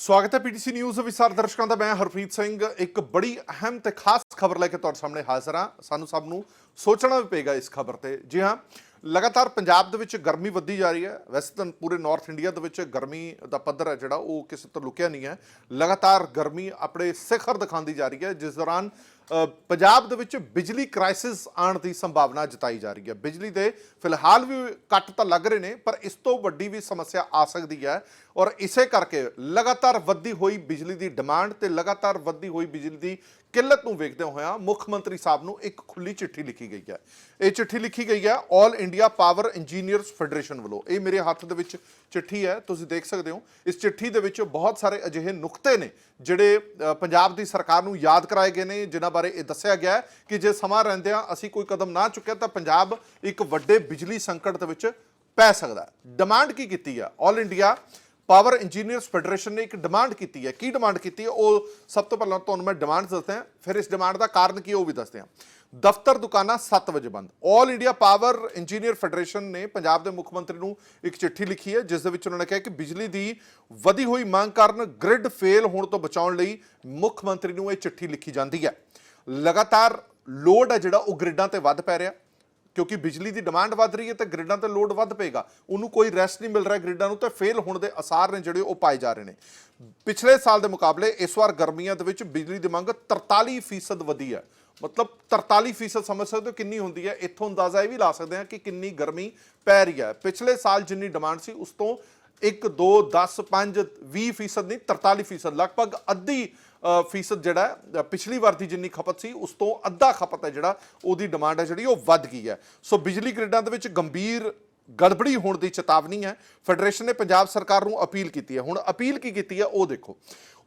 ਸਵਾਗਤ ਹੈ PTC news ਵਿਸਾਰ ਦਰਸ਼ਕਾਂ ਦਾ। ਮੈਂ ਹਰਪ੍ਰੀਤ ਸਿੰਘ। ਇੱਕ ਬੜੀ ਅਹਿਮ ਤੇ ਖਾਸ ਖਬਰ ਲੈ ਕੇ ਤੁਹਾਡੇ ਸਾਹਮਣੇ ਹਾਜ਼ਰ ਹਾਂ। ਸਾਨੂੰ ਸਭ ਨੂੰ ਸੋਚਣਾ ਵੀ ਪਏਗਾ ਇਸ ਖਬਰ ਤੇ। ਜੀ ਹਾਂ ਲਗਾਤਾਰ ਪੰਜਾਬ ਦੇ ਵਿੱਚ ਗਰਮੀ ਵੱਧਦੀ ਜਾ ਰਹੀ ਹੈ। ਵੈਸੇ ਤਾਂ ਪੂਰੇ ਨਾਰਥ ਇੰਡੀਆ ਦੇ ਵਿੱਚ ਗਰਮੀ ਦਾ ਪੱਧਰ ਹੈ ਜਿਹੜਾ, ਉਹ ਕਿਸੇ ਤੋਂ ਲੁਕਿਆ ਨਹੀਂ ਹੈ। ਲਗਾਤਾਰ ਗਰਮੀ ਆਪਣੇ ਸਿਖਰ ਦਿਖਾਉਂਦੀ ਜਾ ਰਹੀ ਹੈ, ਜਿਸ ਦੌਰਾਨ ਪੰਜਾਬ ਦੇ ਵਿੱਚ ਬਿਜਲੀ ਕ੍ਰਾਈਸਿਸ ਆਉਣ ਦੀ ਸੰਭਾਵਨਾ ਜਤਾਈ ਜਾ ਰਹੀ ਹੈ। ਬਿਜਲੀ ਦੇ ਫਿਲਹਾਲ ਵੀ ਕੱਟ ਤਾਂ ਲੱਗ ਰਹੇ ਨੇ, ਪਰ ਇਸ ਤੋਂ ਵੱਡੀ ਵੀ ਸਮੱਸਿਆ ਆ ਸਕਦੀ ਹੈ। ਔਰ ਇਸੇ ਕਰਕੇ ਲਗਾਤਾਰ ਵੱਧਦੀ ਹੋਈ ਬਿਜਲੀ ਦੀ ਡਿਮਾਂਡ ਤੇ ਲਗਾਤਾਰ ਵੱਧਦੀ ਹੋਈ ਬਿਜਲੀ ਦੀ ਕਿੱਲਤ ਨੂੰ ਵੇਖਦੇ ਹੋਇਆਂ ਮੁੱਖ ਮੰਤਰੀ ਸਾਹਿਬ ਨੂੰ ਇੱਕ ਖੁੱਲੀ ਚਿੱਠੀ ਲਿਖੀ ਗਈ ਹੈ। ਇਹ ਚਿੱਠੀ ਲਿਖੀ ਗਈ ਹੈ 올 ਇੰਡੀਆ ਪਾਵਰ ਇੰਜੀਨੀਅਰਸ ਫੈਡਰੇਸ਼ਨ ਵੱਲੋਂ। ਇਹ ਮੇਰੇ ਹੱਥ ਦੇ ਵਿੱਚ ਚਿੱਠੀ ਹੈ, ਤੁਸੀਂ ਦੇਖ ਸਕਦੇ ਹੋ। ਇਸ ਚਿੱਠੀ ਦੇ ਵਿੱਚ ਬਹੁਤ ਸਾਰੇ ਅਜਿਹੇ ਨੁਕਤੇ ਨੇ, ਜਿਹੜੇ ਪੰਜਾਬ ਦੀ ਸਰਕਾਰ ਨੂੰ ਯਾਦ ਕਰਾਏ ਗਏ ਨੇ, ਜਿਨ੍ਹਾਂ ਬਾਰੇ ਇਹ ਦੱਸਿਆ ਗਿਆ ਹੈ ਕਿ ਜੇ ਸਮਾਂ ਰਹਿੰਦਿਆਂ ਅਸੀਂ ਕੋਈ ਕਦਮ ਨਾ ਚੁੱਕਿਆ ਤਾਂ ਪੰਜਾਬ ਇੱਕ ਵੱਡੇ ਬਿਜਲੀ ਸੰਕਟ ਦੇ ਵਿੱਚ ਪੈ ਸਕਦਾ ਹੈ। ਡਿਮਾਂਡ ਕੀ ਕੀਤੀ ਹੈ 올 ਇੰਡੀਆ ਪਾਵਰ ਇੰਜੀਨੀਅਰਸ ਫੈਡਰੇਸ਼ਨ ਨੇ ਇੱਕ ਡਿਮਾਂਡ ਕੀਤੀ ਹੈ। ਕੀ ਡਿਮਾਂਡ ਕੀਤੀ ਹੈ? ਉਹ ਸਭ ਤੋਂ ਪਹਿਲਾਂ ਤੁਹਾਨੂੰ ਮੈਂ ਡਿਮਾਂਡ ਦੱਸਦਾ ਹਾਂ। ਫਿਰ ਇਸ ਡਿਮਾਂਡ ਦਾ ਕਾਰਨ ਕੀ ਉਹ ਵੀ ਦੱਸਦੇ ਹਾਂ। ਦਫ਼ਤਰ ਦੁਕਾਨਾਂ 7 ਵਜੇ ਬੰਦ। 올 ਇੰਡੀਆ ਪਾਵਰ ਇੰਜੀਨੀਅਰ ਫੈਡਰੇਸ਼ਨ ਨੇ ਪੰਜਾਬ ਦੇ ਮੁੱਖ ਮੰਤਰੀ ਨੂੰ ਇੱਕ ਚਿੱਠੀ ਲਿਖੀ ਹੈ, ਜਿਸ ਦੇ ਵਿੱਚ ਉਹਨਾਂ ਨੇ ਕਿਹਾ ਕਿ ਬਿਜਲੀ ਦੀ ਵਧੀ ਹੋਈ ਮੰਗ ਕਾਰਨ ਗ੍ਰਿਡ ਫੇਲ ਹੋਣ ਤੋਂ ਬਚਾਉਣ ਲਈ ਮੁੱਖ ਮੰਤਰੀ ਨੂੰ ਇਹ ਚਿੱਠੀ ਲਿਖੀ ਜਾਂਦੀ ਹੈ। ਲਗਾਤਾਰ ਲੋਡ ਹੈ ਜਿਹੜਾ, ਉਹ ਗ੍ਰਿਡਾਂ ਤੇ ਵੱਧ ਪੈ ਰਿਹਾ। ਕਿਉਂਕਿ ਬਿਜਲੀ ਦੀ ਡਿਮਾਂਡ ਵੱਧ ਰਹੀ ਹੈ ਤੇ ਗ੍ਰਿਡਾਂ ਤੇ ਲੋਡ ਵੱਧ ਪਏਗਾ। ਉਹਨੂੰ ਕੋਈ ਰੈਸਟ ਨਹੀਂ ਮਿਲ ਰਿਹਾ ਗ੍ਰਿਡਾਂ ਨੂੰ ਤੇ ਫੇਲ ਹੋਣ ਦੇ ਅਸਾਰ ਨੇ ਜਿਹੜੇ ਉਹ ਪਾਏ ਜਾ ਰਹੇ ਨੇ। ਪਿਛਲੇ ਸਾਲ ਦੇ ਮੁਕਾਬਲੇ ਇਸ ਵਾਰ ਗਰਮੀਆਂ ਦੇ ਵਿੱਚ ਬਿਜਲੀ ਦੀ ਮੰਗ 43% ਵਧੀ ਹੈ। ਮਤਲਬ 43% ਸਮਝ ਸਕਦੇ ਹੋ ਕਿੰਨੀ ਹੁੰਦੀ ਹੈ? ਇੱਥੋਂ ਅੰਦਾਜ਼ਾ ਇਹ ਵੀ ਲਾ ਸਕਦੇ ਹਾਂ ਕਿ ਕਿੰਨੀ ਗਰਮੀ ਪੈ ਰਹੀ ਹੈ। ਪਿਛਲੇ ਸਾਲ ਜਿੰਨੀ ਡਿਮਾਂਡ ਸੀ, ਉਸ ਤੋਂ 1 2 10 5 20% ਨਹੀਂ 43% ਲਗਭਗ ਅੱਧੀ ਫੀਸਦ ਜਿਹੜਾ ਪਿਛਲੀ ਵਾਰ ਦੀ ਜਿੰਨੀ ਖਪਤ ਸੀ, ਉਸ ਤੋਂ ਅੱਧਾ ਖਪਤ ਹੈ ਜਿਹੜਾ, ਉਹਦੀ ਡਿਮਾਂਡ ਹੈ ਜਿਹੜੀ, ਉਹ ਵੱਧ ਗਈ ਹੈ। ਸੋ ਬਿਜਲੀ ਗ੍ਰਿਡਾਂ ਦੇ ਵਿੱਚ ਗੰਭੀਰ ਗੜਬੜੀ ਹੋਣ ਦੀ ਚੇਤਾਵਨੀ ਹੈ। ਫੈਡਰੇਸ਼ਨ ਨੇ ਪੰਜਾਬ ਸਰਕਾਰ ਨੂੰ ਅਪੀਲ ਕੀਤੀ ਹੈ। ਹੁਣ ਅਪੀਲ ਕੀ ਕੀਤੀ ਹੈ? ਉਹ ਦੇਖੋ।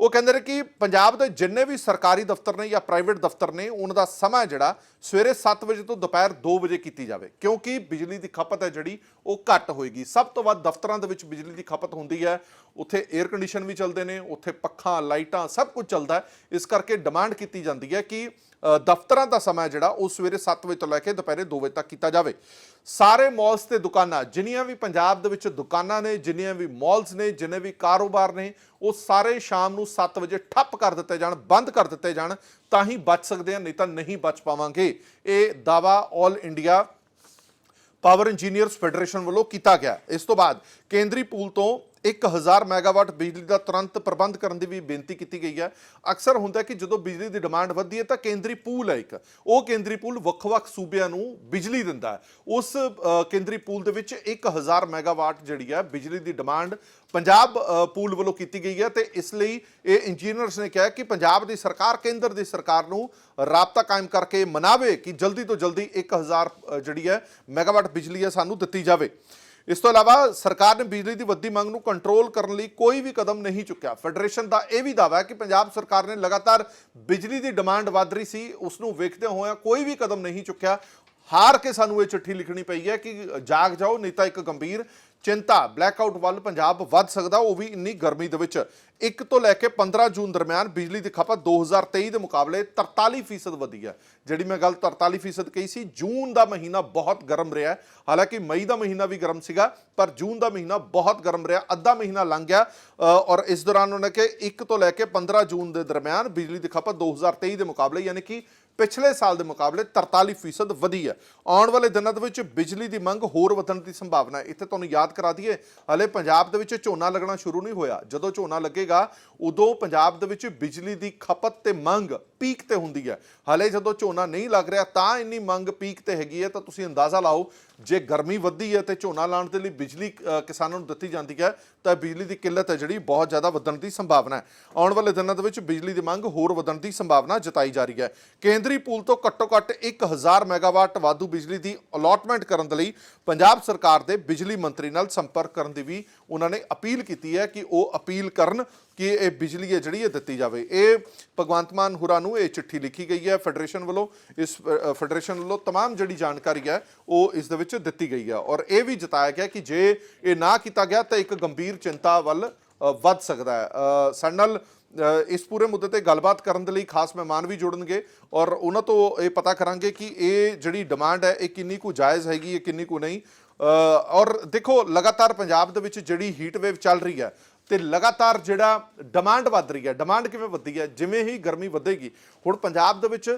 ਉਹ ਕਹਿੰਦੇ ਨੇ ਕਿ ਪੰਜਾਬ ਦੇ ਜਿੰਨੇ ਵੀ ਸਰਕਾਰੀ ਦਫ਼ਤਰ ਨੇ ਜਾਂ ਪ੍ਰਾਈਵੇਟ ਦਫ਼ਤਰ ਨੇ, ਉਹਨਾਂ ਦਾ ਸਮਾਂ ਜਿਹੜਾ ਸਵੇਰੇ 7 ਵਜੇ ਤੋਂ ਦੁਪਹਿਰ 2 ਵਜੇ ਕੀਤੀ ਜਾਵੇ। ਕਿਉਂਕਿ ਬਿਜਲੀ ਦੀ ਖਪਤ ਹੈ ਜਿਹੜੀ, ਉਹ ਘੱਟ ਹੋਏਗੀ। ਸਭ ਤੋਂ ਵੱਧ ਦਫ਼ਤਰਾਂ ਦੇ ਵਿੱਚ ਬਿਜਲੀ ਦੀ ਖਪਤ ਹੁੰਦੀ ਹੈ। ਉੱਥੇ 에ਅਰ ਕੰਡੀਸ਼ਨ ਵੀ ਚੱਲਦੇ ਨੇ, ਉੱਥੇ ਪੱਖਾਂ, ਲਾਈਟਾਂ ਸਭ ਕੁਝ ਚੱਲਦਾ ਇਸ ਕਰਕੇ ਡਿਮਾਂਡ ਕੀਤੀ ਜਾਂਦੀ ਹੈ ਕਿ ਦਫ਼ਤਰਾਂ ਦਾ ਸਮਾਂ ਜਿਹੜਾ, ਉਹ ਸਵੇਰੇ 7 ਵਜੇ ਤੋਂ ਲੈ ਕੇ ਦੁਪਹਿਰੇ 2 ਵਜੇ ਤੱਕ ਕੀਤਾ ਜਾਵੇ। ਸਾਰੇ ਮਾਲਸ ਤੇ ਦੁਕਾਨਾਂ, ਜਿੰਨੀਆਂ ਵੀ ਪੰਜਾਬ ਦੇ ਵਿੱਚ ਦੁਕਾਨਾਂ ਨੇ, ਜਿੰਨੀਆਂ ਵੀ ਮਾਲਸ ਨੇ, ਜਿੰਨੇ ਵੀ ਕਾਰੋਬਾਰ ਨੇ, ਉਹ ਸਾਰੇ ਸ਼ਾਮ ਨੂੰ 7 ਵਜੇ ਠੱਪ ਕਰ ਦਿੱਤੇ ਜਾਣ, ਬੰਦ ਕਰ ਦਿੱਤੇ ਜਾਣ, ਤਾਂ ਹੀ ਬਚ ਸਕਦੇ ਆ, ਨਹੀਂ ਤਾਂ ਨਹੀਂ ਬਚ ਪਾਵਾਂਗੇ। ਇਹ ਦਾਵਾ 올 ਇੰਡੀਆ ਪਾਵਰ ਇੰਜੀਨੀਅਰਸ ਫੈਡਰੇਸ਼ਨ ਵੱਲੋਂ ਕੀਤਾ ਗਿਆ। ਇਸ ਤੋਂ ਬਾਅਦ ਕੇਂਦਰੀ ਪੂਲ ਤੋਂ 1000 ਮੈਗਾਵਾਟ ਬਿਜਲੀ ਦਾ ਤੁਰੰਤ ਪ੍ਰਬੰਧ ਕਰਨ ਦੀ ਵੀ ਬੇਨਤੀ ਕੀਤੀ ਗਈ ਹੈ। ਅਕਸਰ ਹੁੰਦਾ ਕਿ ਜਦੋਂ ਬਿਜਲੀ ਦੀ ਡਿਮਾਂਡ ਵੱਧਦੀ ਹੈ ਤਾਂ ਕੇਂਦਰੀ ਪੂਲ ਹੈ ਇੱਕ। ਉਹ ਕੇਂਦਰੀ ਪੂਲ ਵੱਖ-ਵੱਖ ਸੂਬਿਆਂ ਨੂੰ ਬਿਜਲੀ ਦਿੰਦਾ ਹੈ। ਉਸ ਕੇਂਦਰੀ ਪੂਲ ਦੇ ਵਿੱਚ 1000 ਮੈਗਾਵਾਟ ਜਿਹੜੀ ਹੈ ਬਿਜਲੀ ਦੀ ਡਿਮਾਂਡ ਪੰਜਾਬ ਪੂਲ ਵੱਲੋਂ ਕੀਤੀ ਗਈ ਹੈ ਤੇ ਇਸ ਲਈ ਇਹ ਇੰਜੀਨੀਅਰਸ ਨੇ ਕਿਹਾ ਕਿ ਪੰਜਾਬ ਦੀ ਸਰਕਾਰ ਕੇਂਦਰ ਦੀ ਸਰਕਾਰ ਨੂੰ ਰਾਬਤਾ ਕਾਇਮ ਕਰਕੇ ਮਨਾਵੇ ਕਿ ਜਲਦੀ ਤੋਂ ਜਲਦੀ 1000 ਅ, ਜਿਹੜੀ ਹੈ ਮੈਗਾਵਾਟ ਬਿਜਲੀ ਹੈ ਸਾਨੂੰ ਦਿੱਤੀ ਜਾਵੇ। ਇਸ ਤੋਂ ਇਲਾਵਾ ਸਰਕਾਰ ਨੇ ਬਿਜਲੀ ਦੀ ਵੱਧਦੀ ਮੰਗ ਨੂੰ ਕੰਟਰੋਲ ਕਰਨ ਲਈ ਕੋਈ ਵੀ ਕਦਮ ਨਹੀਂ ਚੁੱਕਿਆ। ਫੈਡਰੇਸ਼ਨ ਦਾ ਇਹ ਵੀ ਦਾਅਵਾ ਹੈ ਕਿ ਪੰਜਾਬ ਸਰਕਾਰ ਨੇ ਲਗਾਤਾਰ ਬਿਜਲੀ ਦੀ ਡਿਮਾਂਡ ਵੱਧ ਰਹੀ ਸੀ ਉਸ ਨੂੰ ਵੇਖਦੇ ਹੋਇਆ ਕੋਈ ਵੀ ਕਦਮ ਨਹੀਂ ਚੁੱਕਿਆ। ਹਾਰ ਕੇ ਸਾਨੂੰ ਇਹ ਚਿੱਠੀ ਲਿਖਣੀ ਪਈ ਹੈ ਕਿ ਜਾਗ ਜਾਓ, ਨਹੀਂ ਤਾਂ ਇੱਕ ਗੰਭੀਰ ਚਿੰਤਾ ਬਲੈਕਆਊਟ ਵੱਲ ਪੰਜਾਬ ਵੱਧ ਸਕਦਾ, ਉਹ ਵੀ ਇੰਨੀ ਗਰਮੀ ਦੇ ਵਿੱਚ। 1 ਤੋਂ ਲੈ ਕੇ 15 ਜੂਨ ਦਰਮਿਆਨ ਬਿਜਲੀ ਦੀ ਖਪਤ 2023 ਦੇ ਮੁਕਾਬਲੇ 43% ਵਧੀ ਹੈ। ਜਿਹੜੀ ਮੈਂ ਗੱਲ 43% ਕਹੀ ਸੀ, ਜੂਨ ਦਾ ਮਹੀਨਾ ਬਹੁਤ ਗਰਮ ਰਿਹਾ ਹਾਲਾਂਕਿ ਮਈ ਦਾ ਮਹੀਨਾ ਵੀ ਗਰਮ ਸੀਗਾ, ਪਰ ਜੂਨ ਦਾ ਮਹੀਨਾ ਬਹੁਤ ਗਰਮ ਰਿਹਾ, ਅੱਧਾ ਮਹੀਨਾ ਲੰਘ ਗਿਆ ਔਰ ਇਸ ਦੌਰਾਨ ਉਹਨਾਂ ਕਿ 1 ਤੋਂ ਲੈ ਕੇ 15 ਜੂਨ ਦੇ ਦਰਮਿਆਨ ਬਿਜਲੀ ਦੀ ਖਪਤ 2023 ਦੇ ਮੁਕਾਬਲੇ, ਯਾਨੀ ਕਿ ਪਿਛਲੇ ਸਾਲ ਦੇ ਮੁਕਾਬਲੇ 43% ਵਧੀ ਹੈ। ਆਉਣ ਵਾਲੇ ਦਿਨਾਂ ਦੇ ਵਿੱਚ ਬਿਜਲੀ ਦੀ ਮੰਗ ਹੋਰ ਵਧਣ ਦੀ ਸੰਭਾਵਨਾ ਹੈ। ਇੱਥੇ ਤੁਹਾਨੂੰ ਯਾਦ ਕਰਾ ਦਈਏ, ਹਲੇ ਪੰਜਾਬ ਦੇ ਵਿੱਚ ਝੋਨਾ ਲੱਗਣਾ ਸ਼ੁਰੂ ਨਹੀਂ ਹੋਇਆ। ਜਦੋਂ ਝੋਨਾ ਲੱਗੇਗਾ, ਉਦੋਂ ਪੰਜਾਬ ਦੇ ਵਿੱਚ ਬਿਜਲੀ ਦੀ ਖਪਤ ਤੇ ਮੰਗ ਪੀਕ ਤੇ ਹੁੰਦੀ ਹੈ। ਹਲੇ ਜਦੋਂ ਝੋਨਾ ਨਹੀਂ ਲੱਗ ਰਿਹਾ, ਤਾਂ ਇੰਨੀ ਮੰਗ ਪੀਕ ਤੇ ਹੈਗੀ ਹੈ, ਤਾਂ ਤੁਸੀਂ ਅੰਦਾਜ਼ਾ ਲਾਓ, ਜੇ ਗਰਮੀ ਵੱਧਦੀ ਹੈ ਤੇ ਝੋਨਾ ਲਾਉਣ ਦੇ ਲਈ ਬਿਜਲੀ ਕਿਸਾਨਾਂ ਨੂੰ ਦਿੱਤੀ ਜਾਂਦੀ ਹੈ, ਤਾਂ ਬਿਜਲੀ ਦੀ ਕਿੱਲਤ ਹੈ ਜਿਹੜੀ ਬਹੁਤ ਜ਼ਿਆਦਾ ਵਧਣ ਦੀ ਸੰਭਾਵਨਾ ਹੈ। ਆਉਣ ਵਾਲੇ ਦਿਨਾਂ ਦੇ ਵਿੱਚ ਬਿਜਲੀ ਦੀ ਮੰਗ ਹੋਰ ਵਧਣ ਦੀ ਸੰਭਾਵਨਾ ਜਤਾਈ ਜਾ ਰਹੀ ਹੈ। ਕੇਂਦਰੀ ਪੂਲ ਤੋਂ ਘੱਟੋ ਘੱਟ 1000 ਮੈਗਾਵਾਟ ਵਾਧੂ ਬਿਜਲੀ ਦੀ ਅਲਾਟਮੈਂਟ ਕਰਨ ਦੇ ਲਈ ਪੰਜਾਬ ਸਰਕਾਰ ਦੇ ਬਿਜਲੀ ਮੰਤਰੀ ਨਾਲ ਸੰਪਰਕ ਕਰਨ ਦੀ ਵੀ ਉਹਨਾਂ ਨੇ ਅਪੀਲ ਕੀਤੀ ਹੈ ਕਿ ਉਹ ਅਪੀਲ ਕਰਨ। ਕਿ ਇਹ ਬਿਜਲੀ ਹੈ ਜਿਹੜੀ ਇਹ ਦਿੱਤੀ ਜਾਵੇ ਇਹ ਭਗਵੰਤ ਮਾਨ ਹੁਰਾਂ ਨੂੰ ਇਹ ਚਿੱਠੀ ਲਿਖੀ ਗਈ ਹੈ ਫੈਡਰੇਸ਼ਨ ਵੱਲੋਂ ਇਸ ਅ, ਫੈਡਰੇਸ਼ਨ ਵੱਲੋਂ तमाम ਜਿਹੜੀ ਜਾਣਕਾਰੀ ਹੈ ਉਹ ਇਸ ਦੇ ਵਿੱਚ ਦਿੱਤੀ ਗਈ ਹੈ ਔਰ ਇਹ ਵੀ ਜਤਾਇਆ ਗਿਆ ਕਿ ਜੇ ਇਹ ਨਾ ਕੀਤਾ ਗਿਆ ਤਾਂ ਇੱਕ ਗੰਭੀਰ ਚਿੰਤਾ ਵੱਲ ਅ, ਵੱਧ ਸਕਦਾ ਹੈ ਅ, ਸਾਡੇ ਨਾਲ ਅ, ਇਸ ਪੂਰੇ ਮੁੱਦੇ ਤੇ ਗੱਲਬਾਤ ਕਰਨ ਦੇ ਲਈ ਖਾਸ ਮਹਿਮਾਨ ਵੀ ਜੁੜਨਗੇ ਔਰ ਉਹਨਾਂ ਤੋਂ ਇਹ ਪਤਾ ਕਰਾਂਗੇ ਕਿ ਇਹ ਜਿਹੜੀ ਡਿਮਾਂਡ ਹੈ ਇਹ ਕਿੰਨੀ ਕੁ ਜਾਇਜ਼ ਹੈਗੀ ਹੈ ਕਿੰਨੀ ਕੁ ਨਹੀਂ ਅ, ਔਰ ਦੇਖੋ ਲਗਾਤਾਰ ਪੰਜਾਬ ਦੇ ਵਿੱਚ ਜਿਹੜੀ ਹੀਟ ਵੇਵ ਚੱਲ ਰਹੀ ਹੈ ਤੇ ਲਗਾਤਾਰ ਜਿਹੜਾ ਡਿਮਾਂਡ ਵੱਧ ਰਹੀ ਹੈ ਡਿਮਾਂਡ ਕਿਵੇਂ ਵੱਧਦੀ ਹੈ? ਜਿਵੇਂ ਹੀ ਗਰਮੀ ਵਧੇਗੀ, ਹੁਣ ਪੰਜਾਬ ਦੇ ਵਿੱਚ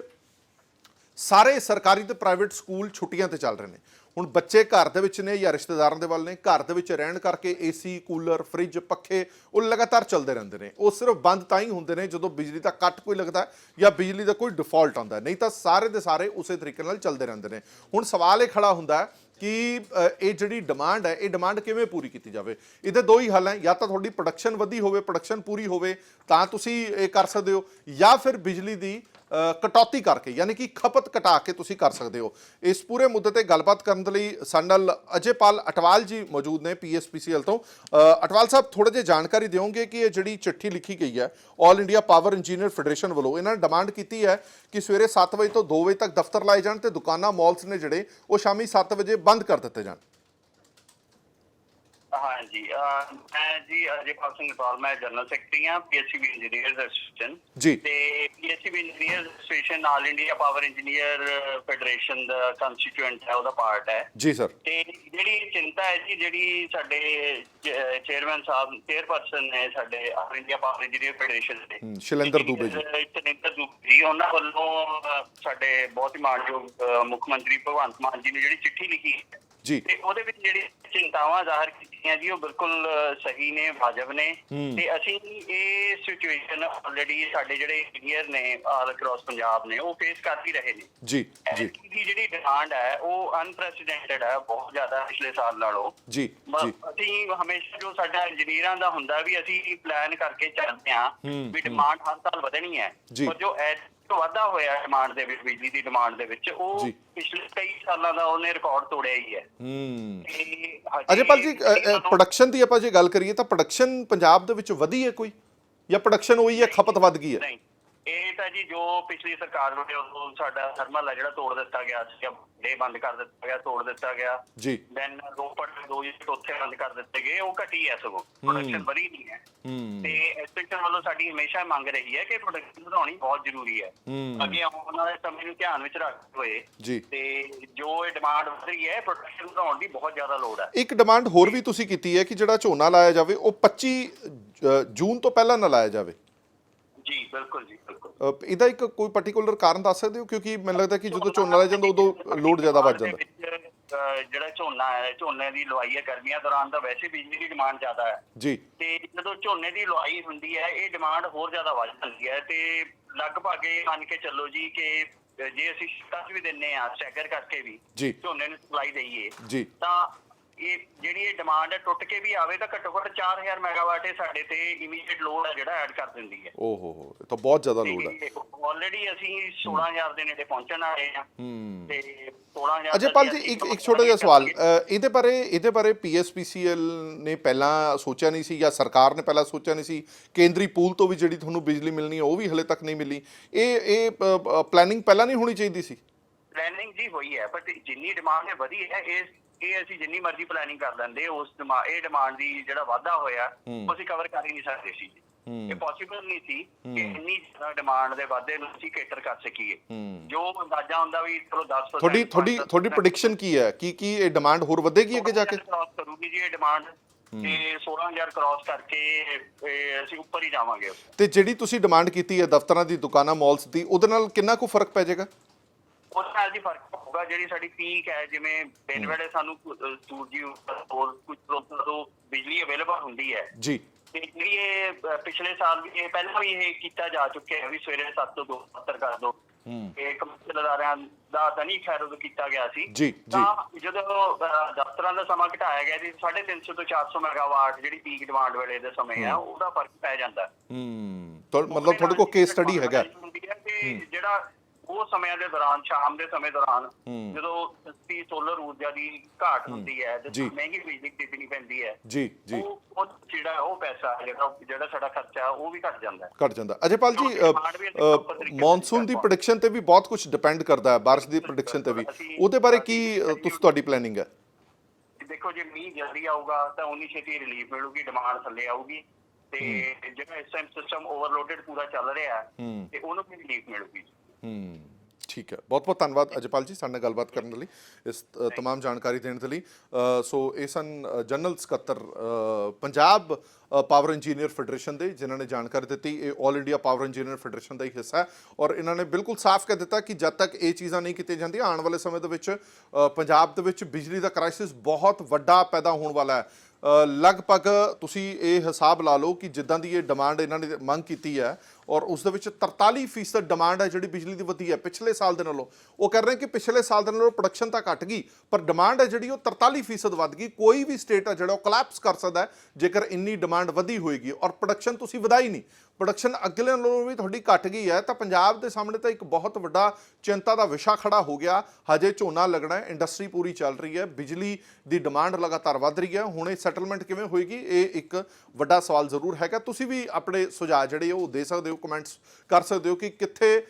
ਸਾਰੇ ਸਰਕਾਰੀ ਤੇ ਪ੍ਰਾਈਵੇਟ ਸਕੂਲ ਛੁੱਟੀਆਂ ਤੇ ਚੱਲ ਰਹੇ ਨੇ। ਹੁਣ ਬੱਚੇ ਘਰ ਦੇ ਵਿੱਚ ਨੇ ਜਾਂ ਰਿਸ਼ਤੇਦਾਰਾਂ ਦੇ ਵੱਲ ਨੇ, ਘਰ ਦੇ ਵਿੱਚ ਰਹਿਣ ਕਰਕੇ ਏਸੀ ਕੂਲਰ ਫ੍ਰਿਜ ਪੱਖੇ, ਉਹ ਲਗਾਤਾਰ ਚੱਲਦੇ ਰਹਿੰਦੇ ਨੇ। ਉਹ ਸਿਰਫ ਬੰਦ ਤਾਂ ਹੀ ਹੁੰਦੇ ਨੇ ਜਦੋਂ ਬਿਜਲੀ ਦਾ ਕੱਟ ਕੋਈ ਲੱਗਦਾ ਜਾਂ ਬਿਜਲੀ ਦਾ ਕੋਈ ਡਿਫਾਲਟ ਆਉਂਦਾ ਨਹੀਂ ਤਾਂ ਸਾਰੇ ਦੇ ਸਾਰੇ ਉਸੇ ਤਰੀਕੇ ਨਾਲ ਚੱਲਦੇ ਰਹਿੰਦੇ ਨੇ। ਹੁਣ ਸਵਾਲ ਇਹ ਖੜਾ ਹੁੰਦਾ ਹੈ ਕਿ ਅ, ਇਹ ਜਿਹੜੀ ਡਿਮਾਂਡ ਹੈ ਇਹ ਡਿਮਾਂਡ ਕਿਵੇਂ ਪੂਰੀ ਕੀਤੀ ਜਾਵੇ? ਇਹਦੇ ਦੋ ਹੀ ਹੱਲ ਹੈ ਜਾਂ ਤਾਂ ਤੁਹਾਡੀ ਪ੍ਰੋਡਕਸ਼ਨ ਵਧੀ ਹੋਵੇ ਪ੍ਰੋਡਕਸ਼ਨ ਪੂਰੀ ਹੋਵੇ ਤਾਂ ਤੁਸੀਂ ਇਹ ਕਰ ਸਕਦੇ ਹੋ ਜਾਂ ਫਿਰ ਬਿਜਲੀ ਦੀ ਕਟੌਤੀ ਕਰਕੇ, ਯਾਨੀ ਕਿ ਖਪਤ ਘਟਾ ਕੇ ਤੁਸੀਂ ਕਰ ਸਕਦੇ ਹੋ। ਇਸ ਪੂਰੇ ਮੁੱਦੇ ਤੇ ਗੱਲਬਾਤ ਕਰਨ ਦੇ ਲਈ ਸਾਡੇ ਨਾਲ ਅਜੇਪਾਲ ਅਟਵਾਲ ਜੀ ਮੌਜੂਦ ਨੇ ਪੀਐਸਪੀਸੀਐਲ ਤੋਂ। ਅਟਵਾਲ ਸਾਹਿਬ ਥੋੜੇ ਜਿਹਾ ਜਾਣਕਾਰੀ ਦਿਓਗੇ ਕਿ ਇਹ ਜਿਹੜੀ ਚਿੱਠੀ ਲਿਖੀ ਗਈ ਹੈ 올 ਇੰਡੀਆ ਪਾਵਰ ਇੰਜੀਨੀਅਰ ਫੈਡਰੇਸ਼ਨ ਵੱਲੋਂ, ਇਹਨਾਂ ਨੇ ਡਿਮਾਂਡ ਕੀਤੀ ਹੈ ਕਿ ਸਵੇਰੇ 7 ਵਜੇ ਤੋਂ 2 ਵਜੇ ਤੱਕ ਦਫ਼ਤਰ ਲਾਏ ਜਾਣ ਤੇ ਦੁਕਾਨਾਂ ਮਾਲਸ ਨੇ ਜਿਹੜੇ, ਉਹ ਸ਼ਾਮੀ 7 ਵਜੇ ਬੰਦ ਕਰ ਦਿੱਤੇ ਜਾਣ। ਹਾਂਜੀ ਅਹ ਮੈਂ ਜੀ ਅਜੇਪਾਲ ਸਿੰਘ ਪਾਲ ਮੈਂ ਜਨਰਲ ਸੈਕਟਰੀ ਹਾਂ ਪੀਐਸਸੀਬੀ ਇੰਜੀਨੀਅਰਸ ਐਸੋਸੀਏਸ਼ਨ ਜੀ। ਤੇ PSCB engineers association all India power engineer federation ਦਾ ਕੰਸਟੀਟੂਐਂਟ ਹੈ ਉਹਦਾ ਪਾਰਟ ਹੈ। ਜੀ ਸਰ ਤੇ ਜਿਹੜੀ ਚਿੰਤਾ ਹੈ ਜੀ ਜਿਹੜੀ ਸਾਡੇ ਚੇਅਰਮੈਨ ਸਾਹਿਬ ਚੇਅਰਪਰਸਨ ਨੇ ਸਾਡੇ all India power engineer federation ਦੇ। ਹਮ, ਸ਼ੈਲੇਂਦਰ ਦੂਬੇ ਜੀ। ਸ਼ੈਲੇਂਦਰ ਦੂਬੇ ਜੀ ਉਹਨਾਂ ਵੱਲੋਂ ਅਹ, ਸਾਡੇ ਬਹੁਤ ਹੀ ਮਾਨਯੋਗ ਅਹ, ਮੁੱਖ ਮੰਤਰੀ ਭਗਵੰਤ ਮਾਨ ਜੀ ਨੇ ਜਿਹੜੀ ਚਿੱਠੀ ਲਿਖੀ ਹੈ। ਜੀ। ਤੇ ਉਹਦੇ ਵਿੱਚ ਜਿਹੜੀ ਚਿੰਤਾਵਾਂ ਜ਼ਾਹਰ ਕੀਤੀਆਂ ਜੀ ਉਹ ਬਿਲਕੁਲ ਸਹੀ ਨੇ ਵਾਜਬ ਨੇ। ਤੇ ਅਸੀਂ ਇਹ ਸਿਚੁਏਸ਼ਨ ਆਲਰੇਡੀ ਸਾਡੇ ਜਿਹੜੇ ਇੰਜੀਨੀਅਰ ਨੇ ਆਲ ਅਕ੍ਰੋਸ ਪੰਜਾਬ ਨੇ ਉਹ ਫੇਸ ਕਰ ਹੀ ਰਹੇ ਨੇ ਜੀ ਜੀ ਦੀ ਜਿਹੜੀ ਡਿਮਾਂਡ ਹੈ ਉਹ ਅਨਪ੍ਰੈਸੀਡੈਂਟਡ ਹੈ ਬਹੁਤ ਜ਼ਿਆਦਾ ਪਿਛਲੇ ਸਾਲ ਨਾਲੋਂ ਜੀ ਜੀ ਅਸੀਂ ਹਮੇਸ਼ਾ ਜੋ ਸਾਡਾ ਇੰਜੀਨੀਅਰਾਂ ਦਾ ਹੁੰਦਾ ਵੀ ਅਸੀਂ ਪਲਾਨ ਕਰਕੇ ਚੱਲਦੇ ਹਾਂ ਵੀ। ਡਿਮਾਂਡ ਹਰ ਸਾਲ ਵਧਣੀ ਹੈ। ਪਰ ਜੋ ਤੋਂ ਵਾਧਾ ਹੋਇਆ ਡਿਮਾਂਡ ਦੇ ਵਿੱਚ ਬਿਜਲੀ ਦੀ ਡਿਮਾਂਡ ਦੇ ਵਿੱਚ। ਉਹ। ਪਿਛਲੇ ਕਈ ਸਾਲਾਂ ਦਾ ਉਹਨੇ ਰਿਕਾਰਡ ਤੋੜਿਆ ਹੀ ਹੈ। ਹੂੰ। ਅਜੇਪਾਲ ਜੀ ਸਾਨੂੰ- ਪ੍ਰੋਡਕਸ਼ਨ ਦੀ ਆਪਾਂ ਜੇ ਗੱਲ ਕਰੀਏ ਤਾਂ ਪ੍ਰੋਡਕਸ਼ਨ ਪੰਜਾਬ ਦੇ ਵਿੱਚ ਵਧੀ ਹੈ ਕੋਈ? ਜਾਂ ਪ੍ਰੋਡਕਸ਼ਨ ਹੋਈ ਹੈ ਖਪਤ ਵੱਧ ਗਈ ਹੈ? ਨਹੀਂ ਇਹ ਤਾਂ ਜੀ ਜੋ ਪਿਛਲੀ ਸਰਕਾਰ ਵੱਲੋਂ ਉਦੋਂ ਸਾਡਾ ਥਰਮਲ ਹੈ ਜਿਹੜਾ ਤੋੜ ਦਿੱਤਾ ਗਿਆ ਸੀ ਡੇ ਬੰਦ ਕਰ ਦਿੱਤਾ ਗਿਆ ਤੋੜ ਦਿੱਤਾ ਗਿਆ। ਜੀ। ਦੈਨ ਰੋਪੜ ਦੇ ਦੋ ਯੂਨਿਟ ਉੱਥੇ ਬੰਦ ਕਰ ਦਿੱਤੇ ਗਏ ਉਹ ਘਟੀ ਹੈ ਸਗੋਂ। ਪ੍ਰੋਡਕਸ਼ਨ ਵਧੀ ਨਹੀਂ ਹੈ। ਤੇ ਐਸਪੈਕਟਰ ਵੱਲੋਂ ਸਾਡੀ ਹਮੇਸ਼ਾ ਮੰਗ ਰਹੀ ਹੈ ਕਿ ਪ੍ਰੋਡਕਸ਼ਨ ਵਧਾਉਣੀ ਬਹੁਤ ਜ਼ਰੂਰੀ ਹੈ। ਅੱਗੇ ਆਉਣ ਵਾਲੇ ਸਮੇਂ ਨੂੰ ਧਿਆਨ ਵਿੱਚ ਰੱਖਦੇ ਹੋਏ। ਜੀ। ਤੇ ਜੋ ਇਹ ਡਿਮਾਂਡ ਵਧ ਰਹੀ ਹੈ ਪ੍ਰੋਡਕਸ਼ਨ ਵਧਾਉਣ ਦੀ ਬਹੁਤ ਜ਼ਿਆਦਾ ਲੋੜ ਹੈ। ਇੱਕ ਡਿਮਾਂਡ ਹੋਰ ਵੀ ਤੁਸੀਂ ਕੀਤੀ ਹੈ ਕਿ ਜਿਹੜਾ ਝੋਨਾ ਲਾਇਆ ਜਾਵੇ ਉਹ 25 ਅ, ਜੂਨ ਤੋਂ ਪਹਿਲਾਂ ਨਾ ਲਾਇਆ ਜਾਵੇ। ਜੀ ਬਿਲਕੁਲ ਜੀ ਬਿਲਕੁਲ। ਇਹਦਾ ਇੱਕ ਕੋਈ ਪਾਰਟਿਕੂਲਰ ਕਾਰਨ ਦੱਸ ਸਕਦੇ ਹੋ? ਕਿਉਂਕਿ ਮੈਨੂੰ ਲੱਗਦਾ ਕਿ ਜਦੋਂ ਝੋਨਾ ਲਾਇਆ ਜਾਂਦਾ ਉਦੋਂ ਲੋਡ ਜ਼ਿਆਦਾ ਵੱਧ ਜਾਂਦਾ। ਅਹ ਜਿਹੜਾ ਝੋਨਾ ਹੈ ਝੋਨੇ ਦੀ ਲਵਾਈ ਹੈ ਗਰਮੀਆਂ ਦੌਰਾਨ ਤਾਂ ਵੈਸੇ ਬਿਜਲੀ ਦੀ ਡਿਮਾਂਡ ਜ਼ਿਆਦਾ ਹੈ। ਜੀ। ਤੇ ਜਦੋਂ ਝੋਨੇ ਦੀ ਲਵਾਈ ਹੁੰਦੀ ਹੈ ਇਹ ਡਿਮਾਂਡ ਹੋਰ ਜ਼ਿਆਦਾ ਵੱਧ ਜਾਂਦੀ ਹੈ। ਤੇ ਲਗਭਗ ਇਹ ਮੰਨ ਕੇ ਚੱਲੋ ਜੀ ਕਿ ਜੇ ਅਸੀਂ ਸ਼ਿਕਾਇਤ ਵੀ ਦਿੰਨੇ ਆ ਸਟੈਗਰ ਕਰਕੇ ਵੀ ਜੀ। ਝੋਨੇ ਨੂੰ ਸਪਲਾਈ ਦਈਏ ਜੀ। ਤਾਂ ਇਹ ਜਿਹੜੀ ਇਹ ਡਿਮਾਂਡ ਹੈ ਟੁੱਟ ਕੇ ਵੀ ਆਵੇ ਤਾਂ ਘੱਟੋ ਘੱਟ 4000 ਮੈਗਾਵਾਟ ਇਹ ਸਾਡੇ ਤੇ ਇਮੀਡੀਏਟ ਲੋਡ ਹੈ ਜਿਹੜਾ ਐਡ ਕਰ ਦਿੰਦੀ ਹੈ। ਓ ਹੋ ਹੋ ਇਹ ਤਾਂ ਬਹੁਤ ਜ਼ਿਆਦਾ ਲੋਡ ਹੈ। ਆਲਰੇਡੀ ਅਸੀਂ 16000 ਦੇ ਨੇੜੇ ਪਹੁੰਚਣ ਵਾਲੇ ਆ ਹੂੰ। ਤੇ 16000 ਅਜੇਪਾਲ ਜੀ ਇੱਕ ਇੱਕ ਛੋਟਾ ਜਿਹਾ ਸਵਾਲ ਇਹਦੇ ਬਾਰੇ ਇਹਦੇ ਬਾਰੇ ਪੀਐਸਪੀਸੀਐਲ ਨੇ ਪਹਿਲਾਂ ਸੋਚਿਆ ਨਹੀਂ ਸੀ ਜਾਂ ਸਰਕਾਰ ਨੇ ਪਹਿਲਾਂ ਸੋਚਿਆ ਨਹੀਂ ਸੀ? ਕੇਂਦਰੀ ਪੂਲ ਤੋਂ ਵੀ ਜਿਹੜੀ ਤੁਹਾਨੂੰ ਬਿਜਲੀ ਮਿਲਣੀ ਹੈ ਉਹ ਵੀ ਹਲੇ ਤੱਕ ਨਹੀਂ ਮਿਲੀ। ਇਹ ਇਹ ਪਲੈਨਿੰਗ ਪਹਿਲਾਂ ਨਹੀਂ ਹੋਣੀ ਚਾਹੀਦੀ ਸੀ? ਪਲੈਨਿੰਗ ਜੀ ਹੋਈ ਹੈ ਬਟ ਜਿੰਨੀ ਡਿਮਾਂਡ ਹੈ ਵਧੀ ਹੈ ਇਹ ਇਹ ਅਸੀਂ ਜਿੰਨੀ ਮਰਜ਼ੀ ਪਲੈਨਿੰਗ ਕਰ ਲੈਂਦੇ ਉਸ ਡਿਮਾ- ਇਹ ਡਿਮਾਂਡ ਦੀ ਜਿਹੜਾ ਵਾਧਾ ਹੋਇਆ। ਉਹ ਅਸੀਂ ਕਵਰ ਕਰ ਹੀ ਨਹੀਂ ਸਕਦੇ ਸੀ। ਇਹ ਪੋਸੀਬਲ ਨਹੀਂ ਸੀ ਕਿ। ਇੰਨੀ ਜ਼ਿਆਦਾ ਡਿਮਾਂਡ ਦੇ ਵਾਧੇ ਨੂੰ ਅਸੀਂ ਕੇਟਰ ਕਰ ਸਕੀਏ। ਜੋ ਅੰਦਾਜ਼ਾ ਹੁੰਦਾ ਵੀ ਚਲੋ 10% ਤੁਹਾਡੀ ਤੁਹਾਡੀ ਤੁਹਾਡੀ ਪ੍ਰੈਡਿਕਸ਼ਨ ਕੀ ਹੈ? ਕੀ ਕੀ ਇਹ ਡਿਮਾਂਡ ਹੋਰ ਵਧੇਗੀ ਅੱਗੇ ਜਾ ਕੇ? ਕਰੂਗੀ ਜੀ ਇਹ ਡਿਮਾਂਡ ਤੇ 16000 ਕ੍ਰਾਸ ਕਰਕੇ ਅਸੀਂ ਉੱਪਰ ਹੀ ਜਾਵਾਂਗੇ। ਤੇ ਜਿਹੜੀ ਤੁਸੀਂ ਡਿਮਾਂਡ ਕੀਤੀ ਹੈ ਦਫ਼ਤਰਾਂ ਦੀ ਦੁਕਾਨਾਂ ਮਾਲਸ ਦੀ ਉਹਦੇ ਨਾਲ ਕਿੰਨਾ ਕੁ ਫ਼ਰਕ ਪੈ ਜਾਏਗਾ? ਉਸ ਨਾਲ ਜੀ ਫ਼ਰਕ ਹੋਊਗਾ ਜਿਹੜੀ ਸਾਡੀ ਪੀਕ ਹੈ ਜਿਵੇਂ ਦਿਨ ਵੇਲੇ ਸਾਨੂੰ ਸੂਰਜੀ ਹੋਰ ਕੁਝ ਸਰੋਤਾਂ ਤੋਂ ਬਿਜਲੀ ਅਵੇਲੇਬਲ ਹੁੰਦੀ ਹੈ। ਜੀ। ਤੇ ਜਿਹੜੀ ਇਹ ਪਿਛਲੇ ਸਾਲ ਵੀ ਇਹ ਪਹਿਲਾਂ ਵੀ ਇਹ ਕੀਤਾ ਜਾ ਚੁੱਕਿਆ ਹੈ ਵੀ ਸਵੇਰੇ 7 ਤੋਂ 2 ਪੱਤਰ ਕਰ ਦੋ। ਇਹ ਕਮਰਸ਼ੀਅਲ ਅਦਾਰਿਆਂ ਦਾ ਤਾਂ ਨਹੀਂ ਖੈਰ ਉਦੋਂ ਕੀਤਾ ਗਿਆ ਸੀ। ਜੀ ਜੀ। ਤਾਂ ਜਦੋਂ ਦਫ਼ਤਰਾਂ ਦਾ ਸਮਾਂ ਘਟਾਇਆ ਗਿਆ ਸੀ 350 ਤੋਂ 400 ਮੈਗਾਵਾਟ ਜਿਹੜੀ ਪੀਕ ਡਿਮਾਂਡ ਵੇਲੇ ਦੇ ਸਮੇਂ ਆ ਉਹਦਾ ਫ਼ਰਕ ਪੈ ਜਾਂਦਾ। ਹੂੰ। ਮਤਲਬ ਤੁਹਾਡੇ ਕੋਲ ਕੇਸ ਸਟੱਡੀ ਹੈਗਾ। ਜਿਹੜਾ ਉਹ ਸਮਿਆਂ ਦੇ ਦੌਰਾਨ ਸ਼ਾਮ ਦੇ ਸਮੇਂ ਦੌਰਾਨ ਹੂੰ। ਜਦੋਂ ਸਸਤੀ ਸੋਲਰ ਊਰਜਾ ਦੀ ਘਾਟ ਹੁੰਦੀ ਹੈ ਜੀ। ਮਹਿੰਗੀ ਬਿਜਲੀ ਖਰੀਦਣੀ ਪੈਂਦੀ ਹੈ ਜੀ ਜੀ। ਉਹ ਉਹ ਜਿਹੜਾ ਉਹ ਪੈਸਾ ਹੈ ਜਿਹੜਾ ਜਿਹੜਾ ਸਾਡਾ ਖਰਚਾ ਉਹ ਵੀ ਘਟ ਜਾਂਦਾ ਹੈ। ਘਟ ਜਾਂਦਾ ਅਜੇਪਾਲ ਜੀ ਮੌਨਸੂਨ ਦੀ ਪ੍ਰੈਡਿਕਸ਼ਨ ਤੇ ਵੀ ਬਹੁਤ ਕੁਝ ਡਿਪੈਂਡ ਕਰਦਾ ਹੈ ਬਾਰਿਸ਼ ਦੀ ਪ੍ਰੈਡਿਕਸ਼ਨ ਤੇ ਵੀ। ਉਹਦੇ ਬਾਰੇ ਕੀ ਅ, ਤੁਸੀਂ ਤੁਹਾਡੀ ਪਲੈਨਿੰਗ ਹੈ? ਦੇਖੋ ਜੇ ਮੀਂਹ ਜਲਦੀ ਆਊਗਾ ਤਾਂ ਉਨੀ ਛੇਤੀ ਰਿਲੀਫ ਮਿਲੂਗੀ ਡਿਮਾਂਡ ਥੱਲੇ ਆਊਗੀ। ਤੇ ਜਿਹੜਾ ਇਸ ਟਾਈਮ ਸਿਸਟਮ ਓਵਰਲੋਡਡ ਪੂਰਾ ਚੱਲ ਰਿਹਾ ਹੂੰ ਤੇ ਉਹਨੂੰ ਵੀ ਰਿਲੀਫ ਮਿਲੂਗੀ। ਹੂੰ ਠੀਕ ਹੈ। ਬਹੁਤ ਬਹੁਤ ਧੰਨਵਾਦ ਅਜਪਾਲ ਜੀ ਸਾਡੇ ਨਾਲ ਗੱਲਬਾਤ ਕਰਨ ਦੇ ਲਈ ਇਸ ਅ, ਤਮਾਮ ਜਾਣਕਾਰੀ ਦੇਣ ਦੇ ਲਈ। ਅ, ਸੋ ਇਹ ਸਨ ਅ, ਜਨਰਲ ਸਕੱਤਰ ਅ, ਪੰਜਾਬ ਅ, ਪਾਵਰ ਇੰਜੀਨੀਅਰ ਫੈਡਰੇਸ਼ਨ ਦੇ ਜਿਨ੍ਹਾਂ ਨੇ ਜਾਣਕਾਰੀ ਦਿੱਤੀ। ਇਹ 올 ਇੰਡੀਆ ਪਾਵਰ ਇੰਜੀਨੀਅਰ ਫੈਡਰੇਸ਼ਨ ਦਾ ਹੀ ਹਿੱਸਾ ਹੈ ਔਰ ਇਹਨਾਂ ਨੇ ਬਿਲਕੁਲ ਸਾਫ਼ ਕਹਿ ਦਿੱਤਾ ਕਿ ਜਦ ਤੱਕ ਇਹ ਚੀਜ਼ਾਂ ਨਹੀਂ ਕੀਤੀਆਂ ਜਾਂਦੀਆਂ ਆਉਣ ਵਾਲੇ ਸਮੇਂ ਦੇ ਵਿੱਚ ਅ, ਪੰਜਾਬ ਦੇ ਵਿੱਚ ਬਿਜਲੀ ਦਾ ਕ੍ਰਾਈਸਿਸ ਬਹੁਤ ਵੱਡਾ ਪੈਦਾ ਹੋਣ ਵਾਲਾ ਹੈ। ਅ, ਲਗਭਗ ਤੁਸੀਂ ਇਹ ਹਿਸਾਬ ਲਾ ਲਓ ਕਿ ਜਿੱਦਾਂ ਦੀ ਇਹ ਡਿਮਾਂਡ ਇਹਨਾਂ ਨੇ ਮੰਗ ਕੀਤੀ ਹੈ ਔਰ ਉਸ ਦੇ ਵਿੱਚ 43% ਡਿਮਾਂਡ ਹੈ ਜਿਹੜੀ ਬਿਜਲੀ ਦੀ ਵਧੀ ਹੈ ਪਿਛਲੇ ਸਾਲ ਦੇ ਨਾਲੋਂ। ਉਹ ਕਰ ਰਹੇ ਕਿ ਪਿਛਲੇ ਸਾਲ ਦੇ ਨਾਲੋਂ ਪ੍ਰੋਡਕਸ਼ਨ ਤਾਂ ਘਟ ਗਈ, ਪਰ ਡਿਮਾਂਡ ਹੈ ਜਿਹੜੀ ਉਹ 43% ਵੱਧ ਗਈ। ਕੋਈ ਵੀ ਸਟੇਟ ਹੈ ਜਿਹੜਾ ਉਹ ਕੋਲੈਪਸ ਕਰ ਸਕਦਾ ਹੈ, ਜੇਕਰ ਇੰਨੀ ਡਿਮਾਂਡ ਵਧੀ ਹੋਏਗੀ। ਔਰ ਪ੍ਰੋਡਕਸ਼ਨ ਤੁਸੀਂ ਵਧਾਈ ਨਹੀਂ। ਪ੍ਰੋਡਕਸ਼ਨ ਅਗਲੇ ਨਾਲੋਂ ਵੀ ਤੁਹਾਡੀ ਘਟ ਗਈ ਹੈ। ਤਾਂ ਪੰਜਾਬ ਦੇ ਸਾਹਮਣੇ ਤਾਂ ਇੱਕ ਬਹੁਤ ਵੱਡਾ ਚਿੰਤਾ ਦਾ ਵਿਸ਼ਾ ਖੜਾ ਹੋ ਗਿਆ। ਹਜੇ ਝੋਨਾ ਲੱਗਣਾ ਹੈ ਇੰਡਸਟਰੀ ਪੂਰੀ ਚੱਲ ਰਹੀ ਹੈ। ਬਿਜਲੀ ਦੀ ਡਿਮਾਂਡ ਲਗਾਤਾਰ ਵੱਧ ਰਹੀ ਹੈ। ਹੁਣ ਇਹ ਸੈਟਲਮੈਂਟ ਕਿਵੇਂ ਹੋਏਗੀ, ਇਹ ਇੱਕ ਵੱਡਾ ਸਵਾਲ ਜ਼ਰੂਰ ਹੈਗਾ। ਤੁਸੀਂ ਵੀ ਆਪਣੇ ਸੁਝਾਅ ਜਿਹੜੇ ਉਹ ਦੇ ਸਕਦੇ ਹੋ। ਕਮੈਂਟਸ ਕਰ ਸਕਦੇ ਹੋ ਕਿ ਕਿੱਥੇ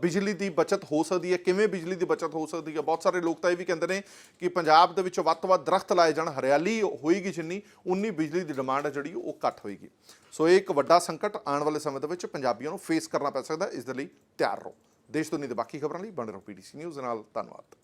ਬਿਜਲੀ ਦੀ ਬਚਤ ਹੋ ਸਕਦੀ ਹੈ, ਕਿਵੇਂ ਬਿਜਲੀ ਦੀ ਬਚਤ ਹੋ ਸਕਦੀ ਹੈ। ਬਹੁਤ ਸਾਰੇ ਲੋਕ ਤਾਂ ਇਹ ਵੀ ਕਹਿੰਦੇ ਨੇ ਕਿ ਪੰਜਾਬ ਦੇ ਵਿੱਚ ਵੱਧ ਤੋਂ ਵੱਧ ਦਰਖਤ ਲਾਏ ਜਾਣ, ਹਰਿਆਲੀ ਹੋਏਗੀ ਜਿੰਨੀ, ਉਨੀ ਬਿਜਲੀ ਦੀ ਡਿਮਾਂਡ ਹੈ ਜਿਹੜੀ ਉਹ ਘੱਟ ਹੋਏਗੀ। ਸੋ ਇਹ ਇੱਕ ਵੱਡਾ ਸੰਕਟ ਆਉਣ ਵਾਲੇ ਸਮੇਂ ਦੇ ਵਿੱਚ ਪੰਜਾਬੀਆਂ ਨੂੰ ਫੇਸ ਕਰਨਾ ਪੈ ਸਕਦਾ ਇਸ ਦੇ ਲਈ ਤਿਆਰ ਰਹੋ। ਦੇਸ਼ ਦੁਨੀਆ ਦੇ ਬਾਕੀ ਖਬਰਾਂ ਲਈ ਬਣੇ ਰਹੋ ਪੀਡੀਸੀ ਨਿਊਜ਼ ਨਾਲ। ਧੰਨਵਾਦ।